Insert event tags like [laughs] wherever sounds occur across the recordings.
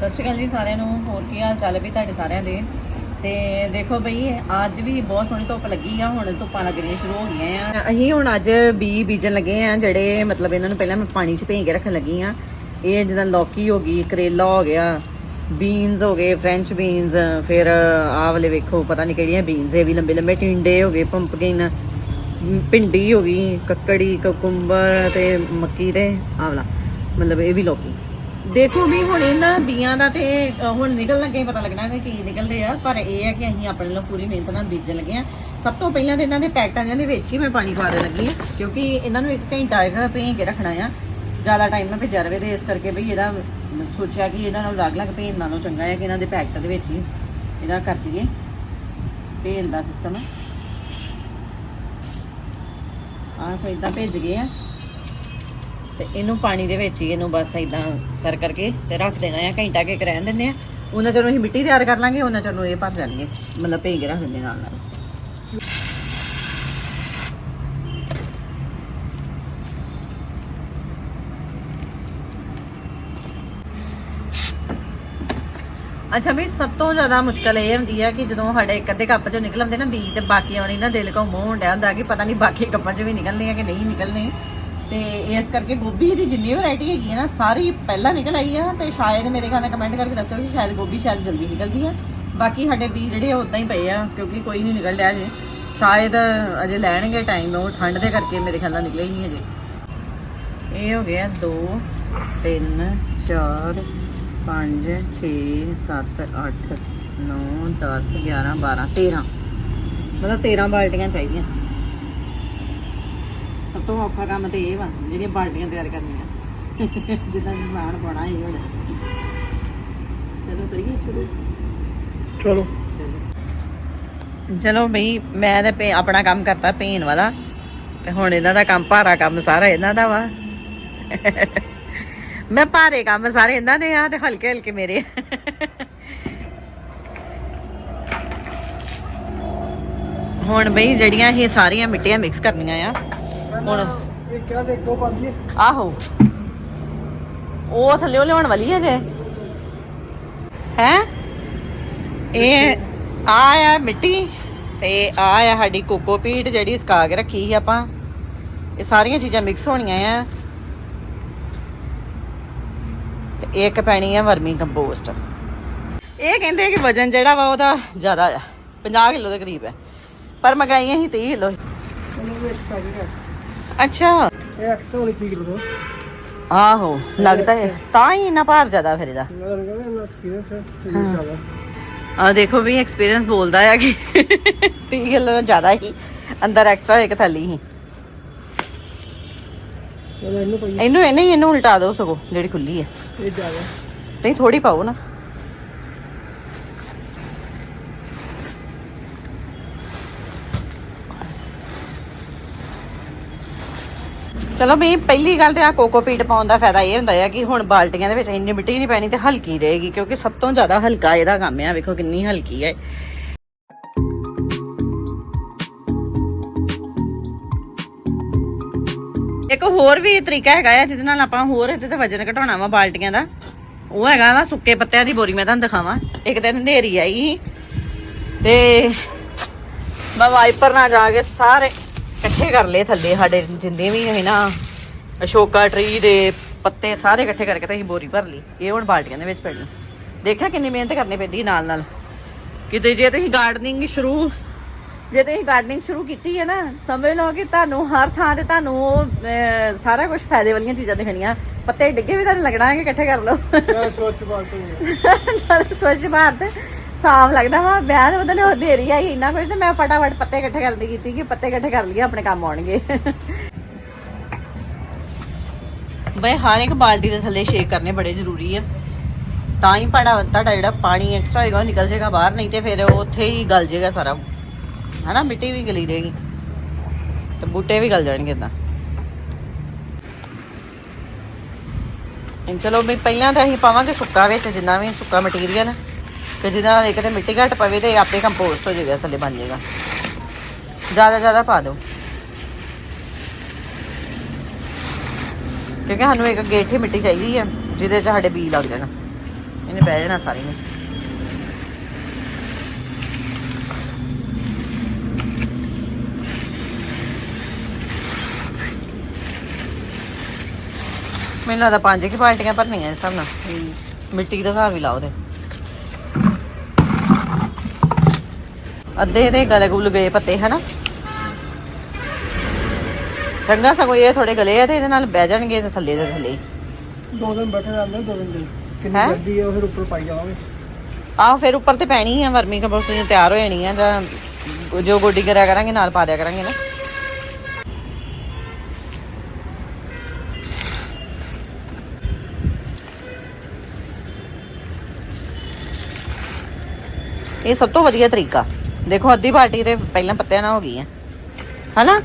ਸਤਿ ਸ਼੍ਰੀ ਅਕਾਲ ਜੀ ਸਾਰਿਆਂ ਨੂੰ। ਹੋਰ ਕੀ ਹਾਲ ਚਾਲ ਹੈ ਵੀ ਤੁਹਾਡੇ ਸਾਰਿਆਂ ਦੇ? ਤੇ ਦੇਖੋ ਬਈ, ਅੱਜ ਵੀ ਬਹੁਤ ਸੋਹਣੀ ਧੁੱਪ ਲੱਗੀ ਆ, ਹੁਣ ਧੁੱਪਾਂ ਲੱਗਣੀਆਂ ਸ਼ੁਰੂ ਹੋ ਗਈਆਂ ਆ। ਅਸੀਂ ਹੁਣ ਅੱਜ ਬੀ ਬੀਜਣ ਲੱਗੇ ਆ, ਜਿਹੜੇ ਮਤਲਬ ਇਹਨਾਂ ਨੂੰ ਪਹਿਲਾਂ ਮੈਂ ਪਾਣੀ 'ਚ ਭੇਂ ਕੇ ਰੱਖਣ ਲੱਗੀ ਆ। ਇਹ ਜਿੱਦਾਂ ਲੌਕੀ ਹੋ ਗਈ, ਕਰੇਲਾ ਹੋ ਗਿਆ, ਬੀਨਸ ਹੋ ਗਏ, ਫ੍ਰੈਂਚ ਬੀਨਸ, ਫਿਰ ਆਹ ਵਾਲੇ ਵੇਖੋ, ਪਤਾ ਨਹੀਂ ਕਿਹੜੀਆਂ ਬੀਨਸ ਇਹ ਵੀ ਲੰਬੇ ਲੰਬੇ ਟਿੰਡੇ ਹੋ ਗਏ ਪੰਪਕਿਨ ਭਿੰਡੀ ਹੋ ਗਈ, ਕੱਕੜੀ, ਕੁਕੁੰਬਰ ਤੇ ਮੱਕੀ ਤੇ ਆਵਲਾ ਮਤਲਬ ਇਹ ਵੀ ਲੌਕੀ। ਦੇਖੋ ਵੀ ਹੁਣ ਇਹਨਾਂ ਬੀਆਂ ਦਾ ਤੇ ਅ, ਹੁਣ ਨਿਕਲ ਲੱਗੇ ਪਤਾ ਲੱਗਣਾ ਕਿ ਕੀ ਨਿਕਲਦੇ ਆ। ਪਰ ਇਹ ਹੈ ਕਿ ਅਸੀਂ ਆਪਣੇ ਲਈ ਪੂਰੀ ਮਿਹਨਤ ਨਾਲ ਬੀਜਣ ਲੱਗੇ ਆ। ਸਭ ਤੋਂ ਪਹਿਲਾਂ ਤੇ ਇਹਨਾਂ ਦੇ ਪੈਕਟਾਂ ਦੇ ਵਿੱਚ ਹੀ ਮੈਂ ਪਾਣੀ ਪਾ ਦੇਣ ਲੱਗੀ ਆ ਕਿਉਂਕਿ ਇਹਨਾਂ ਨੂੰ ਇੱਕ ਘੰਟਾ ਜਿਹੜਾ ਭੇਂ ਕੇ ਰੱਖਣਾ ਆ। ਜ਼ਿਆਦਾ ਟਾਈਮ ਨਾ ਭੇਜਿਆ ਰਵੇ ਤੇ ਇਸ ਕਰਕੇ ਵੀ ਇਹਦਾ ਮ, ਸੋਚਿਆ ਕਿ ਇਹਨਾਂ ਨੂੰ ਅਲੱਗ-ਅਲੱਗ ਭੇਣ ਨਾਲੋਂ ਚੰਗਾ ਹੈ ਕਿ ਇਹਨਾਂ ਦੇ ਪੈਕਟਾਂ ਦੇ ਵਿੱਚ ਹੀ ਇਹਦਾ ਕਰ ਦਈਏ। ਭੇਣ ਦਾ ਸਿਸਟਮ ਆਹ ਫਿਰ ਇਦਾਂ ਭੇਜ ਗਏ ਆ। ਤੇ ਇਹਨੂੰ ਪਾਣੀ ਦੇ ਵਿੱਚ ਹੀ ਇਹਨੂੰ ਬਸ ਇਦਾਂ ਕਰ ਕਰਕੇ ਤੇ ਰੱਖ ਦੇਣਾ ਆ, ਘੰਟਾ ਕੇ ਰਹਿਣ ਦਿੰਦੇ ਆ। ਉਹਨਾਂ ਚਿਰ ਅਸੀਂ ਮਿੱਟੀ ਤਿਆਰ ਕਰ ਲਾਂਗੇ, ਉਹਨਾਂ ਚਿਰ ਨੂੰ ਇਹ ਭਰ ਜਾਣਗੇ। ਮਤਲਬ ਭੇਜ ਕੇ ਰੱਖ ਦਿੰਦੇ ਨਾਲ ਨਾਲ। ਅੱਛਾ ਵੀ ਸਭ ਤੋਂ ਜ਼ਿਆਦਾ ਮੁਸ਼ਕਲ ਇਹ ਹੁੰਦੀ ਹੈ ਕਿ ਜਦੋਂ ਸਾਡੇ ਇੱਕ ਅੱਧੇ ਕੱਪ ਚੋਂ ਨਿਕਲ ਆਉਂਦੇ ਨਾ ਬੀ ਤੇ ਬਾਕੀਆਂ ਵਾਲੀ ਨਾ ਦਿਲ ਕੋ ਮੂੰਹ ਹੁੰਦਿਆ ਹੁੰਦਾ ਕਿ ਪਤਾ ਨਹੀਂ ਬਾਕੀ ਕੱਪਾਂ 'ਚ ਵੀ ਨਿਕਲਣੇ ਆ ਕਿ ਨਹੀਂ ਨਿਕਲਣੇ। ਤੇ ਇਸ ਕਰਕੇ ਗੋਭੀ ਦੀ ਜਿੰਨੀ ਵੈਰਾਈਟੀ ਹੈਗੀ ਹੈ ਨਾ, ਸਾਰੀ ਪਹਿਲਾਂ ਨਿਕਲ ਆਈ ਆ ਤੇ ਸ਼ਾਇਦ ਮੇਰੇ ਖਿਆਲ ਨਾਲ ਕਮੈਂਟ ਕਰਕੇ ਦੱਸਿਓ ਕਿ ਸ਼ਾਇਦ ਗੋਭੀ ਸ਼ਾਇਦ ਜਲਦੀ ਨਿਕਲਦੀ ਆ। ਬਾਕੀ ਸਾਡੇ ਬੀਜ ਜਿਹੜੇ ਉਦਾਂ ਹੀ ਪਏ ਆ, ਕਿਉਂਕਿ ਕੋਈ ਨਹੀਂ ਨਿਕਲ ਰਿਹਾ ਜੇ ਸ਼ਾਇਦ ਅਜੇ ਲੈਣਗੇ ਟਾਈਮ ਉਹ ਠੰਡ ਦੇ ਕਰਕੇ ਮੇਰੇ ਖਿਆਲ ਨਾਲ ਨਿਕਲੇ ਹੀ ਨਹੀਂ ਅਜੇ ਇਹ ਹੋ ਗਿਆ 2 3 4 5 6 7 8 9 10 11 12 13 ਮਤਲਬ 13 ਬਾਲਟੀਆਂ ਚਾਹੀਦੀਆਂ। ਸਭ ਤੋਂ ਔਖਾ ਕੰਮ ਤੇ ਇਹ ਵਾ ਜਿਹੜੀਆਂ ਬਾਲਟੀਆਂ ਤਿਆਰ ਕਰਨੀਆਂ। ਜਿੱਦਾਂ ਸਮਾਨ ਪਾਉਣਾ ਹੀ ਹੁਣ। ਚਲੋ ਕਰੀਏ ਸ਼ੁਰੂ। ਚਲੋ। ਚਲੋ। ਬਈ ਮੈਂ ਤੇ ਆਪਣਾ ਕੰਮ ਕਰਤਾ ਪੇਨ ਵਾਲਾ ਤੇ ਹੁਣ ਇਹਨਾਂ ਦਾ ਕੰਮ ਭਾਰਾ ਕੰਮ ਸਾਰਾ ਇਹਨਾਂ ਦਾ ਵਾ। ਮੈਂ ਭਾਰੇ ਕੰਮ ਸਾਰੇ ਇਹਨਾਂ ਦੇ ਆ ਤੇ ਹਲਕੇ ਹਲਕੇ ਮੇਰੇ ਹੁਣ ਬਈ ਜਿਹੜੀਆਂ ਇਹ ਸਾਰੀਆਂ ਮਿੱਟੀਆਂ ਮਿਕਸ ਕਰਨੀਆਂ ਆ ਹੁਣ। ਇਹ ਕਿਆ ਦੇਖੋ ਪਾਦੀਏ ਆਹੋ। ਉਹ ਥੱਲੇ ਲਿਆਉਣ ਵਾਲੀ ਹੈ ਜੇ। ਹੈ? ਇਹ ਆ ਆ ਮਿੱਟੀ ਤੇ ਆ ਆ ਸਾਡੀ ਕੋਕੋਪੀਟ ਜਿਹੜੀ ਸਕਾ ਕੇ ਰੱਖੀ ਸੀ ਆਪਾਂ। ਇਹ ਸਾਰੀਆਂ ਚੀਜ਼ਾਂ ਮਿਕਸ ਹੋਣੀਆਂ ਆ। ਤੇ ਇੱਕ ਪੈਣੀ ਆ ਵਰਮੀ ਕੰਪੋਸਟ। ਇਹ ਕਹਿੰਦੇ ਕਿ ਵਜਨ ਜਿਹੜਾ ਵਾ ਉਹਦਾ ਜ਼ਿਆਦਾ ਆ। 50 ਕਿਲੋ ਦੇ ਕਰੀਬ ਹੈ ਪਰ ਮਗਾਈਆਂ ਹੀ 30 ਕਿਲੋ। ਚਲੋ ਇਹ ਪੈਕੇਟ ਅੱਛਾ। ਇਹ 129 ਕਿਲੋ ਦਾ ਆਹੋ ਲੱਗਦਾ ਹੈ ਤਾਂ ਹੀ ਇੰਨਾ ਭਾਰ ਜ਼ਿਆਦਾ ਫਿਰ ਇਹਦਾ। ਮੈਂ ਤਾਂ ਕਹਿੰਦਾ ਨਾ ਐਕਸਪੀਰੀਅੰਸ ਹੈ ਠੀਕ ਜ਼ਿਆਦਾ। ਆ ਦੇਖੋ ਵੀ ਐਕਸਪੀਰੀਅੰਸ ਬੋਲਦਾ ਹੈ ਕਿ 30 ਕਿਲੋ ਤੋਂ ਜ਼ਿਆਦਾ ਹੀ ਅੰਦਰ ਐਕਸਟਰਾ ਇੱਕ ਥੈਲੀ ਹੀ। ਇਹਨੂੰ ਇਹਨੂੰ ਉਲਟਾ ਦਿਓ ਸਗੋ ਜਿਹੜੀ ਖੁੱਲੀ ਹੈ ਇਹ ਜ਼ਿਆਦਾ। ਨਹੀਂ ਥੋੜੀ ਪਾਓ ਨਾ। ਚਲੋ ਵੀ ਪਹਿਲੀ ਗੱਲ ਤੇ ਆ ਕੋਕੋਪੀਟ ਪਾਉਣ ਦਾ ਫਾਇਦਾ ਇਹ ਹੁੰਦਾ ਹੈ ਕਿ ਹੁਣ ਬਾਲਟੀਆਂ ਦੇ ਵਿੱਚ ਇੰਨੀ ਮਿੱਟੀ ਨਹੀਂ ਪੈਣੀ ਤੇ ਹਲਕੀ ਰਹੇਗੀ, ਕਿਉਂਕਿ ਸਭ ਤੋਂ ਜ਼ਿਆਦਾ ਹਲਕਾ ਇਹਦਾ ਕੰਮ ਹੈ ਵੇਖੋ ਕਿੰਨੀ ਹਲਕੀ ਹੈ ਇੱਕ ਹੋਰ ਵੀ ਤਰੀਕਾ ਹੈਗਾ ਆ, ਜਿਹਦੇ ਨਾਲ ਆਪਾਂ ਹੋਰ ਇਹਦੇ ਤੇ ਵਜਨ ਘਟਾਉਣਾ ਵਾ ਬਾਲਟੀਆਂ ਦਾ, ਉਹ ਹੈਗਾ ਵਾ ਸੁੱਕੇ ਪੱਤਿਆਂ ਦੀ ਬੋਰੀ, ਮੈਂ ਤੁਹਾਨੂੰ ਦਿਖਾਵਾਂ। ਇੱਕ ਦਿਨ ਹਨੇਰੀ ਆਈ ਸੀ ਤੇ ਮੈਂ ਵਾਈਪਰ ਨਾਲ ਜਾ ਕੇ ਸਾਰੇ ਇਕੱਠੇ ਕਰ ਲਏ ਥੱਲੇ ਸਾਡੇ ਜਿੰਦੇ ਵੀ ਹੈ ਨਾ ਅਸ਼ੋਕਾ ਟਰੀ ਦੇ ਪੱਤੇ ਸਾਰੇ ਇਕੱਠੇ ਕਰਕੇ ਤਾਂ ਅਸੀਂ ਬੋਰੀ ਭਰ ਲਈ। ਇਹ ਹੁਣ ਬਾਲਟੀਆਂ ਦੇ ਵਿੱਚ ਪੈਣੀ। ਦੇਖਿਆ ਕਿੰਨੀ ਮਿਹਨਤ ਕਰਨੀ ਪੈਂਦੀ ਨਾਲ ਨਾਲ। ਕਿਤੇ ਜੇ ਤੁਸੀਂ ਗਾਰਡਨਿੰਗ ਸ਼ੁਰੂ ਜੇ ਤੁਸੀਂ ਗਾਰਡਨਿੰਗ ਸ਼ੁਰੂ ਕੀਤੀ ਹੈ ਨਾ ਸਮਝ ਲਓ ਕਿ ਤੁਹਾਨੂੰ ਹਰ ਥਾਂ ਤੇ ਤੁਹਾਨੂੰ ਸਾਰਾ ਕੁਝ ਫਾਇਦੇ ਵਾਲੀਆਂ ਚੀਜ਼ਾਂ ਦਿਖਣੀਆਂ। ਪੱਤੇ ਡਿੱਗੇ ਵੀ ਤੁਹਾਨੂੰ ਲੱਗਣਾ ਹੈ ਕਿ ਇਕੱਠੇ ਕਰ ਲਓ। ਹੋਈ ਨਾਲੇ ਸਵੱਛ ਭਾਰਤ। ਸਾਫ਼ ਲੱਗਦਾ ਵਾ ਬਿਆਨ ਉਹਦੇ ਨਾਲ ਹਨੇਰੀ ਆਈ, ਇੰਨਾ ਕੁਝ ਤੇ ਮੈਂ ਫਟਾਫਟ ਪੱਤੇ ਇਕੱਠੇ ਕਰਨ ਕੀਤੀ ਕਿ ਪੱਤੇ ਇਕੱਠੇ ਕਰ ਲਈਏ, ਆਪਣੇ ਕੰਮ ਆਉਣਗੇ। ਬਈ ਹਰ ਇੱਕ ਬਾਲਟੀ ਦੇ ਥੱਲੇ ਸ਼ੇਕ ਕਰਨੇ ਬੜੇ ਜ਼ਰੂਰੀ ਆ। ਤਾਂ ਹੀ ਪੜਾ ਤੁਹਾਡਾ ਜਿਹੜਾ ਪਾਣੀ ਐਕਸਟਰਾ ਹੋਏਗਾ ਉਹ ਨਿਕਲ ਜਾਏਗਾ ਬਾਹਰ, ਨਹੀਂ ਤੇ ਫਿਰ ਉੱਥੇ ਹੀ ਗਲ ਜਾਏਗਾ ਸਾਰਾ। ਹਨਾ, ਮਿੱਟੀ ਵੀ ਗਲੀ ਰਹੇਗੀ। ਤੇ ਬੂਟੇ ਵੀ ਗਲ ਜਾਣਗੇ ਇਦਾਂ ਚਲੋ ਵੀ ਪਹਿਲਾਂ ਤਾਂ ਅਸੀਂ ਪਾਵਾਂਗੇ ਸੁੱਕਾ ਵਿੱਚ, ਜਿੰਨਾ ਵੀ ਸੁੱਕਾ ਮਟੀਰੀਅਲ ਤੇ ਜਿਹਦੇ ਨਾਲ ਇੱਕ ਤੇ ਮਿੱਟੀ ਘੱਟ ਪਵੇ ਤੇ ਆਪੇ ਕੰਪੋਸਟ ਹੋ ਜਾਏਗਾ, ਥੱਲੇ ਬਣ ਜਾਏਗਾ। ਜ਼ਿਆਦਾ ਜ਼ਿਆਦਾ ਪਾ ਦਿਓ। ਕਿਉਂਕਿ ਸਾਨੂੰ ਇੱਕ ਗੇਠੀ ਮਿੱਟੀ ਚਾਹੀਦੀ ਹੈ ਜਿਹਦੇ 'ਚ ਸਾਡੇ ਬੀਜ ਲੱਗ ਜਾਣ। ਇਹਨੇ ਬਹਿ ਜਾਣਾ ਸਾਰੀ ਨੇ। ਮੈਨੂੰ ਲੱਗਦਾ ਪੰਜ ਕਿ ਬਾਲਟੀਆਂ ਭਰਨੀਆਂ ਇਸ ਹਿਸਾਬ ਨਾਲ ਮਿੱਟੀ ਦਾ ਹਿਸਾਬ ਹੀ ਲਾਓ ਤੇ। ਅੱਧੇ ਦੇ ਗਲੇ ਗੁੱਲ ਗਏ ਪੱਤੇ ਹਨਾ? ਚੰਗਾ ਸਗੋਂ ਇਹ ਥੋੜੇ ਗਲੇ ਆ ਤੇ ਇਹਦੇ ਨਾਲ ਬਹਿ ਜਾਣਗੇ ਤੇ ਥੱਲੇ ਦੇ ਥੱਲੇ। ਦੋ ਦਿਨ ਬੈਠੇ ਰਹਿੰਦੇ ਦੋ ਦਿਨ ਦੇ। ਕਿੰਨੀ ਹੈਂ? ਗੱਡੀ ਆ ਫਿਰ ਉੱਪਰ ਪਾਈ ਜਾਵਾਂਗੇ ਆਹ ਫਿਰ ਉੱਪਰ ਤੇ ਪੈਣੀ ਆ ਵਰਮੀ ਕੰਪੋਸਟ ਜੀ ਤਿਆਰ ਹੋ ਜਾਣੀ ਆ ਜਾਂ ਜੋ ਗੋਡੀ ਕਰਿਆ ਕਰਾਂਗੇ ਨਾਲ ਪਾ ਦਿਆ ਕਰਾਂਗੇ ਨਾ। ਇਹ ਸਭ ਤੋਂ ਵਧੀਆ ਤਰੀਕਾ। ਦੇਖੋ ਅੱਧੀ ਬਾਲਟੀ ਤੇ ਪਹਿਲਾਂ ਪੱਤਿਆਂ ਨਾਲ ਹੋ ਗਈ ਆ। ਹਨਾ?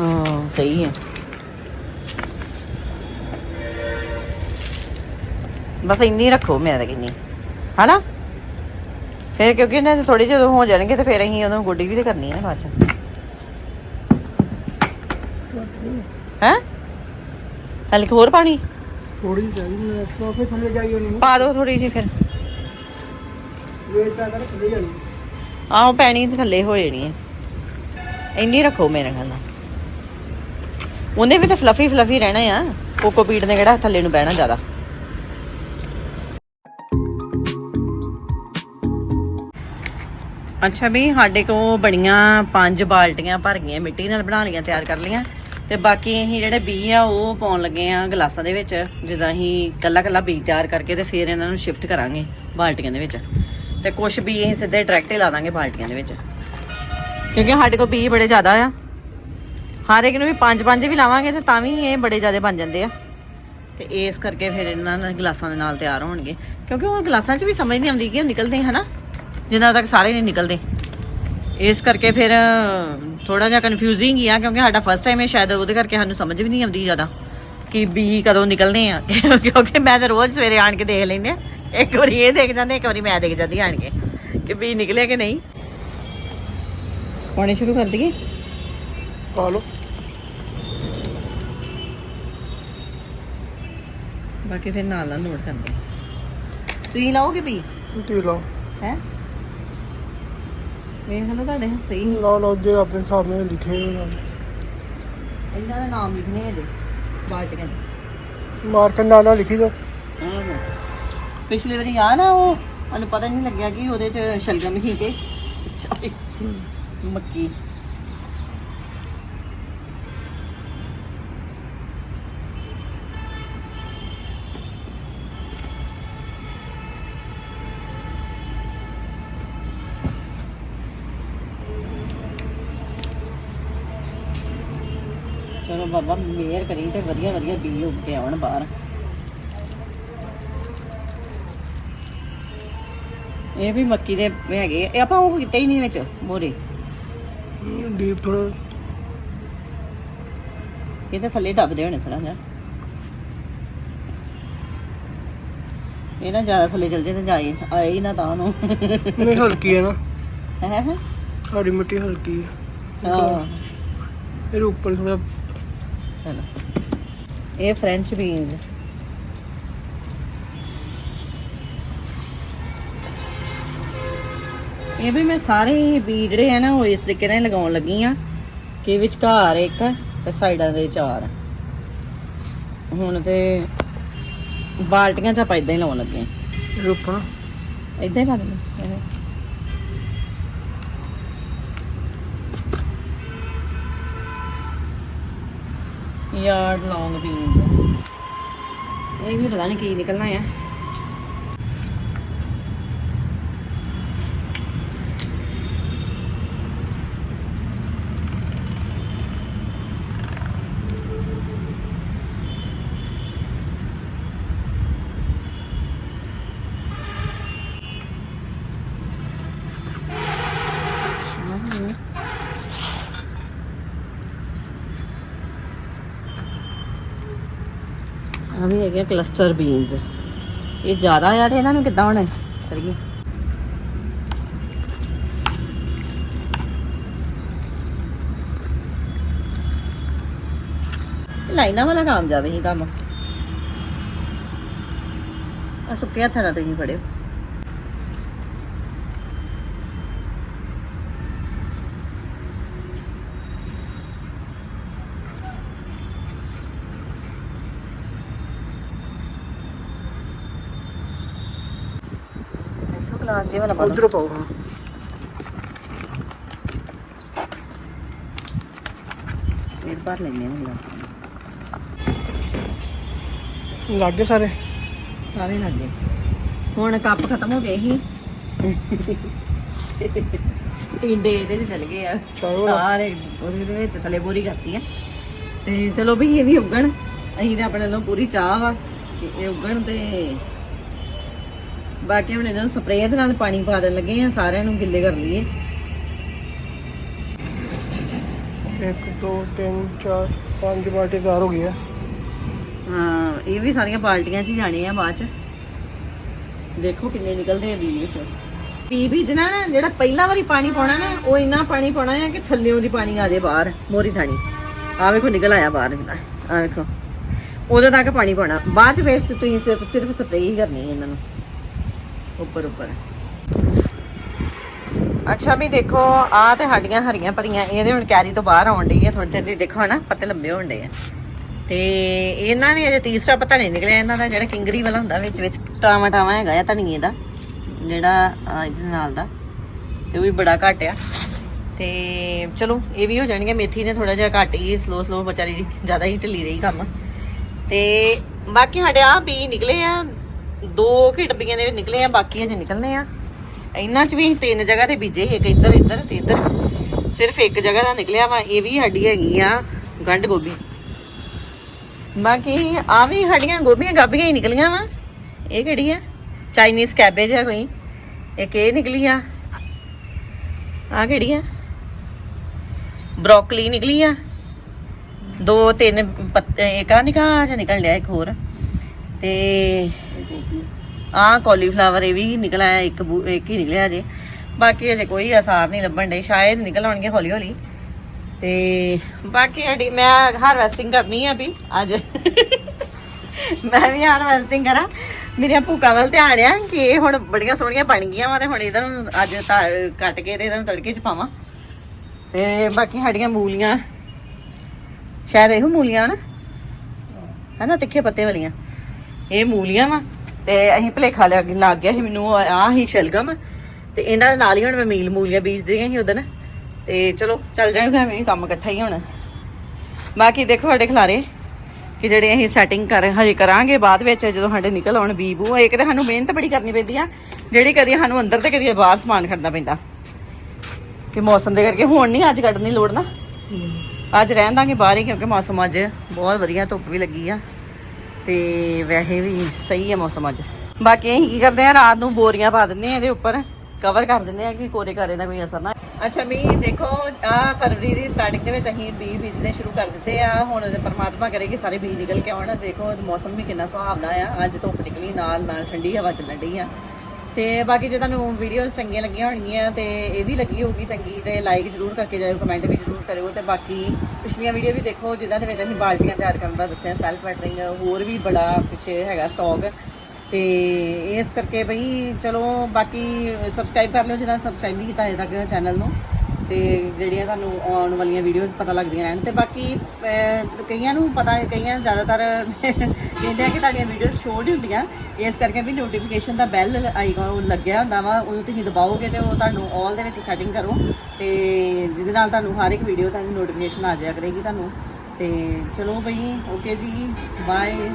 ਹਾਂ, ਸਹੀ ਹੈ ਬਸ ਇੰਨੀ ਰੱਖੋ ਮੈਂ ਤਾਂ ਕਿੰਨੀ ਹਨਾ? ਫਿਰ ਕਿਉਂਕਿ ਇਹਨਾਂ ਦੇ ਥੋੜੇ ਜਦੋਂ ਹੋ ਜਾਣਗੇ ਤੇ ਫਿਰ ਅਸੀਂ ਉਹਨੂੰ ਗੋਡੀ ਵੀ ਤੇ ਕਰਨੀ ਹੈ ਨਾ ਬਾਅਦ ਚ। ਹੈ? ਚੱਲ ਇੱਕ ਹੋਰ ਪਾਣੀ? ਥੋੜੀ ਜਿਹੀ ਚਾਹੀਦੀ ਮੈਂ ਸੋਫੇ ਥੱਲੇ ਜਾਈ ਉਹਨੂੰ ਪਾ ਦਿਓ ਥੋੜੀ ਜਿਹੀ ਫਿਰ। ਵੇਚ ਤਾਂ ਕਰ ਥੱਲੇ ਜਾਣੀ ਆਹੋ ਪੈਣੀ ਤੇ ਥੱਲੇ ਹੋ ਜਾਣੀ ਹੈ। ਇੰਨੀ ਰੱਖੋ ਮੇਰੇ ਖਿਆਲ ਨਾਲ। ਉਹਨੇ ਵੀ ਤਾਂ ਫਲਫੀ ਫਲਫੀ ਰਹਿਣਾ ਆ। ਕੋਕੋਪੀਟ ਨੇ ਕਿਹੜਾ ਥੱਲੇ ਨੂੰ ਬਹਿਣਾ ਜ਼ਿਆਦਾ। ਅੱਛਾ ਵੀ ਸਾਡੇ ਕੋ ਬੜੀਆਂ ਪੰਜ ਬਾਲਟੀਆਂ ਭਰ ਗਈਆਂ ਮਿੱਟੀ ਨਾਲ ਬਣਾ ਲਈਆਂ ਤਿਆਰ ਕਰ ਲਈਆਂ। ਤੇ ਬਾਕੀ ਅਸੀਂ ਜਿਹੜੇ ਬੀ ਆ ਉਹ ਪਾਉਣ ਲੱਗੇ ਆ ਗਲਾਸਾਂ ਦੇ ਵਿੱਚ। ਜਿੱਦਾਂ ਅਸੀਂ ਕੱਲਾ ਕੱਲਾ ਬੀ ਤਿਆਰ ਕਰਕੇ ਤੇ ਫਿਰ ਇਹਨਾਂ ਨੂੰ ਸ਼ਿਫਟ ਕਰਾਂਗੇ ਬਾਲਟੀਆਂ ਦੇ ਵਿੱਚ। ਤੇ ਕੁਝ ਬੀ ਅਸੀਂ ਸਿੱਧੇ ਡਾਇਰੈਕਟ ਹੀ ਲਾ ਦਾਂਗੇ ਬਾਲਟੀਆਂ ਦੇ ਵਿੱਚ। ਕਿਉਂਕਿ ਸਾਡੇ ਕੋਲ ਬੀ ਬੜੇ ਜ਼ਿਆਦਾ ਆ। ਹਰ ਇੱਕ ਨੂੰ ਵੀ ਪੰਜ ਪੰਜ ਵੀ ਲਾਵਾਂਗੇ ਤੇ ਤਾਂ ਵੀ ਇਹ ਬੜੇ ਜ਼ਿਆਦਾ ਬਣ ਜਾਂਦੇ ਆ। ਤੇ ਇਸ ਕਰਕੇ ਫਿਰ ਇਹਨਾਂ ਨਾਲ ਗਲਾਸਾਂ ਦੇ ਨਾਲ ਤਿਆਰ ਹੋਣਗੇ। ਕਿਉਂਕਿ ਉਹ ਗਲਾਸਾਂ 'ਚ ਵੀ ਸਮਝ ਨਹੀਂ ਆਉਂਦੀ ਕਿ ਉਹ ਨਿਕਲਦੇ ਆ, ਹਨਾ। ਜਿੰਨਾ ਤੱਕ ਸਾਰੇ ਨਹੀਂ ਨਿਕਲਦੇ। ਇਸ ਕਰਕੇ ਫਿਰ ਥੋੜਾ ਜਿਹਾ ਕਨਫਿਊਜ਼ਿੰਗ ਹੀ ਆ ਕਿਉਂਕਿ ਸਾਡਾ ਫਸਟ ਟਾਈਮ ਹੈ ਸ਼ਾਇਦ ਉਹਦੇ ਕਰਕੇ ਸਾਨੂੰ ਸਮਝ ਵੀ ਨਹੀਂ ਆਉਂਦੀ ਜ਼ਿਆਦਾ ਕਿ ਬੀ ਕਦੋਂ ਨਿਕਲਨੇ ਆ। [laughs] ਕਿਉਂਕਿ ਮੈਂ ਤਾਂ ਰੋਜ਼ ਸਵੇਰੇ ਆਣ ਕੇ ਦੇਖ ਲੈਂਦੇ ਆ। ਇੱਕ ਵਾਰੀ ਇਹ ਦੇਖ ਜਾਂਦੇ ਇੱਕ ਵਾਰੀ ਮੈਂ ਦੇਖ ਜਾਂਦੀ ਆਣ ਕੇ ਕਿ ਬੀ ਨਿਕਲੇ ਕਿ ਨਹੀਂ। ਪਾਣੀ ਸ਼ੁਰੂ ਕਰ ਦਈਏ। ਪਾ ਲਓ। ਬਾਕੀ ਫਿਰ ਨਾਲ ਨਾਲ ਨੋਟ ਕਰਦੇ ਤੁਸੀਂ ਲਾਓਗੇ ਵੀ? ਤੁਸੀਂ ਲਾਓ। ਹੈ? ਵੇਖ ਲਓ ਤੁਹਾਡੇ ਸਹੀ ਲਾਓ ਲਾਓ ਜੇ ਆਪਣੇ ਹਿਸਾਬ ਨਾਲ ਲਿਖੇ ਨਾਲ ਇਹਨਾਂ ਦਾ ਨਾਮ ਲਿਖਨੇ ਜੇ ਬਾਲਟੀਆਂ ਦੇ। ਮਾਰਕਰ ਨਾਲ ਨਾਲ ਲਿਖੀ ਜਾਓ। ਪਿਛਲੀ ਵਾਰੀ ਆ ਨਾ ਉਹ ਮੈਨੂੰ ਪਤਾ ਨਹੀਂ ਲੱਗਿਆ ਕਿ ਉਹਦੇ ਚ ਸ਼ਲਗਮ ਹੀ ਕੇ ਮੱਕੀ। ਚਲੋ ਬਾਬਾ ਮਿਹਰ ਕਰੀ ਤੇ ਵਧੀਆ ਵਧੀਆ ਬੀਜ ਉੱਗ ਕੇ ਆਉਣ ਬਾਹਰ। ਇਹ ਵੀ ਮੱਕੀ ਦੇ ਹੈਗੇ ਆ। ਇਹ ਆਪਾਂ ਉਹ ਕਿਤੇ ਹੀ ਨਹੀਂ ਵਿੱਚ ਮੋਰੇ ਡੀਪ ਥੋੜਾ ਇਹ ਤਾਂ ਥੱਲੇ ਦੱਬਦੇ ਹੋਣੇ ਥੋੜਾ ਜਿਹਾ। ਇਹ ਨਾ ਜ਼ਿਆਦਾ ਥੱਲੇ ਚਲ ਜੇ ਤੇ ਜਾਏ ਆਏ ਹੀ ਨਾ ਤਾਂ ਉਹਨੂੰ ਨਹੀਂ ਹਲਕੀ ਹੈ ਨਾ। ਹੈ ਸਾਡੀ ਮਿੱਟੀ ਹਲਕੀ ਹੈ ਹਾਂ। ਇਹਦੇ ਉੱਪਰ ਥੋੜਾ ਚਲੋ ਇਹ ਫ੍ਰੈਂਚ ਬੀਨਸ ਇਹ ਵੀ ਮੈਂ ਸਾਰੇ ਬੀ ਜਿਹੜੇ ਆ ਨਾ ਉਹ ਇਸ ਤਰੀਕੇ ਨਾਲ ਲਗਾਉਣ ਲੱਗੀ ਆ ਕਿ ਵਿਚਕਾਰ ਇੱਕ ਤੇ ਸਾਈਡਾਂ ਦੇ ਚਾਰ। ਹੁਣ ਤੇ ਬਾਲਟੀਆਂ ਚ ਆਪਾਂ ਇਦਾਂ ਹੀ ਲਾਉਣ ਲੱਗੇ ਨਾ ਇਦਾਂ ਹੀ ਪਾ ਦਿੰਦੇ ਯਾਰਡ ਲੌਂਗ ਬੀਨਸ ਇਹ ਵੀ ਪਤਾ ਨਹੀਂ ਕੀ ਨਿਕਲਣਾ ਆ। ਆ ਵੀ ਹੈਗੇ ਕਲਸਟਰ ਬੀਨਸ ਇਹ ਜ਼ਿਆਦਾ ਆ ਤੇ ਇਹਨਾਂ ਨੂੰ ਕਿੱਦਾਂ ਹੋਣਾ ਕਰੀਏ ਲਾਈਨਾਂ ਵਾਲਾ ਕੰਮ ਜਾਵੇ ਹੀ ਕੰਮ। ਆ ਸੁੱਕੇ ਹੱਥਾਂ ਨਾਲ ਤੁਸੀਂ ਫੜਿਓ। ਦੇਖੋ ਗਲਾਸ ਜਿਹਾ ਵਾਲਾ ਪਾ ਲਓ। ਉਧਰ ਪਾਓ ਹਾਂ। ਫਿਰ ਭਰ ਲੈਣੇ ਹਾਂ ਗਲਾਸ ਲੱਗੇ ਸਾਰੇ? ਸਾਰੇ ਲੱਗ ਗਏ। ਹੁਣ ਕੱਪ ਖਤਮ ਹੋ ਗਏ ਸੀ। ਟਿੰਡੇ ਇਹਦੇ ਚ ਚਲ ਗਏ ਆ? ਸਾਰੇ ਉਹਦੇ ਦੇ ਵਿੱਚ ਥੱਲੇ ਬੋਰੀ ਕਰਤੀ ਆ। ਤੇ ਚਲੋ ਭਈ ਇਹ ਵੀ ਉੱਗਣ। ਅਸੀਂ ਤੇ ਆਪਣੇ ਵੱਲੋਂ ਪੂਰੀ ਚਾਹ ਵਾ। ਇਹ ਉੱਗਣ ਤੇ ਬਾਕੀ ਹੁਣ ਇਹਨਾਂ ਨੂੰ ਸਪਰੇਅ ਦੇ ਨਾਲ ਪਾਣੀ ਪਾ ਦੇਣ ਲੱਗੇ ਆ ਸਾਰਿਆਂ ਨੂੰ ਗਿੱਲੇ ਕਰ ਲਈਏ। 1 2 3 4 5 ਬਾਟੇ ਤਿਆਰ ਹੋ ਗਏ ਆ ਹਾਂ ਇਹ ਵੀ ਸਾਰੀਆਂ ਬਾਲਟੀਆਂ 'ਚ ਹੀ ਜਾਣੇ ਆ ਬਾਅਦ 'ਚ। ਦੇਖੋ ਕਿੰਨੇ ਨਿਕਲਦੇ ਆ ਬੀਜ ਵਿੱਚੋਂ। ਬੀ ਬੀਜਣਾ ਨਾ ਜਿਹੜਾ ਪਹਿਲਾ ਵਾਰੀ ਪਾਣੀ ਪਾਉਣਾ ਨਾ ਉਹ ਇੰਨਾ ਪਾਣੀ ਪਾਉਣਾ ਹੈ ਕਿ ਥੱਲਿਓਂ ਦੀ ਪਾਣੀ ਆ ਜਾਏ ਬਾਹਰ ਮੋਰੀ ਥਾਣੀ। ਆ ਵੇਖੋ ਨਿਕਲ ਆਇਆ ਬਾਹਰ ਇਹਦਾ। ਆ ਵੇਖੋ। ਉਦੋਂ ਤੱਕ ਪਾਣੀ ਪਾਉਣਾ। ਬਾਅਦ 'ਚ ਫੇਰ ਤੁਸੀਂ ਸਿਰਫ ਸਿਰਫ ਸਪਰੇਅ ਹੀ ਕਰਨੀ ਇਹਨਾਂ ਨੂੰ। ਉੱਪਰ ਉੱਪਰ। ਅੱਛਾ ਵੀ ਦੇਖੋ ਆ ਤੇ ਸਾਡੀਆਂ ਹਰੀਆਂ ਭਰੀਆਂ ਇਹਦੇ ਹੁਣ ਕੈਰੀ ਤੋਂ ਬਾਹਰ ਆਉਣ ਡਈ ਹੈ ਥੋੜੀ ਦੇਰ ਦੀ ਦੇਖੋ ਨਾ ਪੱਤੇ ਲੰਬੇ ਹੋਣ ਡੇ ਆ। ਤੇ ਇਹਨਾਂ ਨੇ ਅਜੇ ਤੀਸਰਾ ਪਤਾ ਨਹੀਂ ਨਿਕਲਿਆ, ਇਹਨਾਂ ਦਾ ਜਿਹੜਾ ਕਿੰਗਰੀ ਵਾਲਾ ਹੁੰਦਾ ਵਿੱਚ ਵਿੱਚ ਟਾਵਾ ਟਾਵਾ ਹੈਗਾ ਆ ਧਨੀਏ ਦਾ, ਜਿਹੜਾ ਇਹਦੇ ਨਾਲ ਦਾ, ਤੇ ਉਹ ਵੀ ਬੜਾ ਘੱਟ ਆ। ਤੇ ਚਲੋ, ਇਹ ਵੀ ਹੋ ਜਾਣਗੇ, ਮੇਥੀ ਨੇ ਥੋੜਾ ਜਿਹਾ ਘੱਟ ਹੀ ਸਲੋ ਸਲੋ ਵਿਚਾਰੀ ਜ਼ਿਆਦਾ ਹੀ ਢਿੱਲੀ ਰਹੀ ਕੰਮ। ਤੇ ਬਾਕੀ ਸਾਡੇ ਆ ਬੀ ਨਿਕਲੇ ਆ ਦੋ ਕੁ ਡੱਬੀਆਂ ਦੇ ਵਿੱਚ ਨਿਕਲੇ ਆ ਬਾਕੀ ਅਜੇ ਨਿਕਲਨੇ ਆ। ਇਹਨਾਂ ਚ ਵੀ ਤਿੰਨ ਜਗ੍ਹਾ ਤੇ ਬੀਜੇ, ਇੱਕ ਇੱਧਰ ਇੱਧਰ ਤੇ ਇੱਧਰ। ਸਿਰਫ ਇੱਕ ਜਗ੍ਹਾ ਦਾ ਨਿਕਲਿਆ ਵਾ, ਇਹ ਵੀ ਸਾਡੀ ਹੈਗੀ ਆ ਗੰਢ ਗੋਭੀ। ਬਾਕੀ ਆ ਵੀ ਸਾਡੀਆਂ ਗੋਭੀਆਂ ਗਾਭੀਆਂ ਹੀ ਨਿਕਲੀਆਂ ਵਾ। ਇਹ ਕਿਹੜੀ ਆ? ਚਾਈਨੀਜ਼ ਕੈਬੇਜ ਹੈ ਕੋਈ। ਇੱਕ ਇਹ ਨਿਕਲੀ ਆ। ਆ ਕਿਹੜੀ ਆ? ਬ੍ਰੋਕਲੀ ਨਿਕਲੀ ਆ। ਦੋ, ਤਿੰਨ ਪੱਤ- ਇੱਕ ਆ ਨਿਕਾ ਜਾਂ ਨਿਕਲ ਲਿਆ ਇੱਕ ਹੋਰ। ਤੇ ਆ ਕੋਲੀਫਲਾਵਰ ਇਹ ਵੀ ਨਿਕਲ ਆਇਆ, ਇੱਕ ਬੂ- ਇੱਕ ਹੀ ਨਿਕਲਿਆ ਜੇ ਬਾਕੀ ਅਜੇ ਕੋਈ ਅਸਾਰ ਨਹੀਂ ਲੱਭਣ ਦੇ ਸ਼ਾਇਦ ਨਿਕਲ ਆਉਣਗੇ ਹੌਲੀ ਹੌਲੀ ਤੇ ਬਾਕੀ ਸਾਡੀ ਮੈਂ ਹਾਰਵੈਸਟਿੰਗ ਕਰਨੀ ਆ ਵੀ, ਅੱਜ। ਮੈਂ ਵੀ ਹਾਰਵੈਸਟਿੰਗ ਕਰਾਂ। ਮੇਰੀਆਂ ਭੂਕਾਂ ਵੱਲ ਧਿਆਨ ਆ ਕਿ ਇਹ ਹੁਣ ਬੜੀਆਂ ਸੋਹਣੀਆਂ ਬਣ ਗਈਆਂ ਵਾ ਤੇ ਹੁਣ ਇਹਨਾਂ ਨੂੰ ਅੱਜ ਤਾਂ ਕੱਟ ਕੇ ਤੇ ਇਹਨਾਂ ਨੂੰ ਤੜਕੇ ਚ ਪਾਵਾਂ। ਤੇ ਬਾਕੀ ਸਾਡੀਆਂ ਮੂਲੀਆਂ, ਸ਼ਾਇਦ ਇਹੋ ਮੂਲੀਆਂ ਨਾ। ਹਨਾ, ਤਿੱਖੇ ਪੱਤੇ ਵਾਲੀਆਂ। ਇਹ ਮੂਲੀਆਂ ਵਾ ਤੇ ਅਸੀਂ ਭਲੇਖਾ ਲੱਗ ਲੱਗ ਗਿਆ ਸੀ ਮੈਨੂੰ ਆ ਹੀ ਸ਼ਲਗਮ ਤੇ ਇਹਨਾਂ ਦੇ ਨਾਲ ਹੀ ਹੁਣ ਮੈਂ ਮੀਲ ਮੂਲੀਆਂ ਬੀਜਦੇ ਗਏ ਸੀ ਉਦੋਂ ਤੇ ਚਲੋ ਚੱਲ ਜਾਏਗਾ ਐਵੇਂ ਕੰਮ ਇਕੱਠਾ ਹੀ ਹੁਣ। ਬਾਕੀ ਦੇਖੋ ਸਾਡੇ ਖਲਾਰੇ ਕਿ ਜਿਹੜੇ ਅਸੀਂ ਸੈਟਿੰਗ ਕਰ ਹਜੇ ਕਰਾਂਗੇ ਬਾਅਦ ਵਿੱਚ ਜਦੋਂ ਸਾਡੇ ਨਿਕਲ ਆਉਣ ਬੀਬੂ ਇੱਕ ਤੇ ਸਾਨੂੰ ਮਿਹਨਤ ਬੜੀ ਕਰਨੀ ਪੈਂਦੀ ਆ ਜਿਹੜੀ ਕਦੀ ਸਾਨੂੰ ਅੰਦਰ ਤੇ ਕਦੀ ਬਾਹਰ ਸਮਾਨ ਖੜਨਾ ਪੈਂਦਾ। ਕਿ ਮੌਸਮ ਦੇ ਕਰਕੇ ਹੁਣ ਨਹੀਂ ਅੱਜ ਕੱਢਣ ਦੀ ਲੋੜ ਨਾ। ਅੱਜ ਰਹਿਣ ਦਾਂਗੇ ਬਾਹਰ ਹੀ ਕਿਉਂਕਿ ਮੌਸਮ ਅੱਜ ਬਹੁਤ ਵਧੀਆ ਧੁੱਪ ਵੀ ਲੱਗੀ ਆ। ਤੇ ਵੈਸੇ ਵੀ ਸਹੀ ਹੈ ਮੌਸਮ ਅੱਜ। ਬਾਕੀ ਅਸੀਂ ਕੀ ਕਰਦੇ ਆ ਰਾਤ ਨੂੰ ਬੋਰੀਆਂ ਪਾ ਦਿੰਦੇ ਆ ਇਹਦੇ ਉੱਪਰ ਕਵਰ ਕਰ ਦਿੰਦੇ ਆ ਕਿ ਕੋਰੇ ਕਾਰੇ ਦਾ ਕੋਈ ਅਸਰ ਨਾ ਅੱਛਾ ਵੀ ਦੇਖੋ, ਆ ਫਰਵਰੀ ਦੀ ਸਟਾਰਟਿੰਗ ਦੇ ਵਿੱਚ ਅਸੀਂ ਬੀਜ ਬੀਜਣੇ ਸ਼ੁਰੂ ਕਰ ਦਿੱਤੇ ਆ। ਹੁਣ ਪਰਮਾਤਮਾ ਕਰੇ ਕਿ ਸਾਰੇ ਬੀਜ ਨਿਕਲ ਕੇ ਆਉਣ। ਦੇਖੋ, ਮੌਸਮ ਵੀ ਕਿੰਨਾ ਸੁਹਾਵਣਾ ਆ। ਅੱਜ ਧੁੱਪ ਨਿਕਲੀ ਨਾਲ ਨਾਲ ਠੰਡੀ ਹਵਾ ਚੱਲਣ ਡਈ ਆ। ਤੇ ਬਾਕੀ ਜੇ ਤੁਹਾਨੂੰ ਵੀਡੀਓਜ਼ ਚੰਗੀਆਂ ਲੱਗੀਆਂ ਹੋਣਗੀਆਂ ਤੇ ਇਹ ਵੀ ਲੱਗੀ ਹੋਊਗੀ ਚੰਗੀ ਤੇ ਲਾਈਕ ਜ਼ਰੂਰ ਕਰਕੇ ਜਾਇਓ ਕਮੈਂਟ ਵੀ ਜ਼ਰੂਰ ਕਰਿਓ ਤੇ ਬਾਕੀ ਪਿਛਲੀਆਂ ਵੀਡੀਓ ਵੀ ਦੇਖੋ ਜਿਨ੍ਹਾਂ ਦੇ ਵਿੱਚ ਅਸੀਂ ਬਾਲਟੀਆਂ ਤਿਆਰ ਕਰਨ ਦਾ ਦੱਸਿਆ ਸੈਲਫ ਵਾਟਰਿੰਗ ਹੋਰ ਵੀ ਬੜਾ ਪਿੱਛੇ ਹੈਗਾ ਸਟਾਕ ਤੇ ਇਸ ਕਰਕੇ ਬਈ ਚਲੋ ਬਾਕੀ ਸਬਸਕ੍ਰਾਈਬ ਕਰ ਲਿਓ ਜਿਹਨਾਂ ਸਬਸਕ੍ਰਾਈਬ ਨਹੀਂ ਕੀਤਾ ਅਜੇ ਤੱਕ ਚੈਨਲ ਨੂੰ। ਤੇ ਜਿਹੜੀਆਂ ਤੁਹਾਨੂੰ ਆਉਣ ਵਾਲੀਆਂ ਵੀਡੀਓਜ਼ ਪਤਾ ਲੱਗਦੀਆਂ ਰਹਿਣ ਤੇ ਬਾਕੀ ਕਈਆਂ ਨੂੰ ਪਤਾ, ਕਈਆਂ ਜ਼ਿਆਦਾਤਰ ਕਹਿੰਦੇ ਆ ਕਿ ਤੁਹਾਡੀਆਂ ਵੀਡੀਓਜ਼ ਸ਼ੋਅ ਨਹੀਂ ਹੁੰਦੀਆਂ। ਇਸ ਕਰਕੇ ਵੀ ਨੋਟੀਫਿਕੇਸ਼ਨ ਦਾ ਬੈਲ ਆਈਕਨ ਲੱਗਿਆ ਹੁੰਦਾ ਵਾ ਉਹਨੂੰ ਤੁਸੀਂ ਦਬਾਓਗੇ ਤੇ ਉਹ ਤੁਹਾਨੂੰ ਆਲ ਦੇ ਵਿੱਚ ਸੈਟਿੰਗ ਕਰੋ। ਤੇ ਜਿਹਦੇ ਨਾਲ ਤੁਹਾਨੂੰ ਹਰ ਇੱਕ ਵੀਡੀਓ ਤੁਹਾਨੂੰ ਨੋਟੀਫਿਕੇਸ਼ਨ ਆ ਜਾਇਆ ਕਰੇਗੀ ਤੁਹਾਨੂੰ। ਤੇ ਚਲੋ ਬਈ ਓਕੇ ਜੀ ਬਾਏ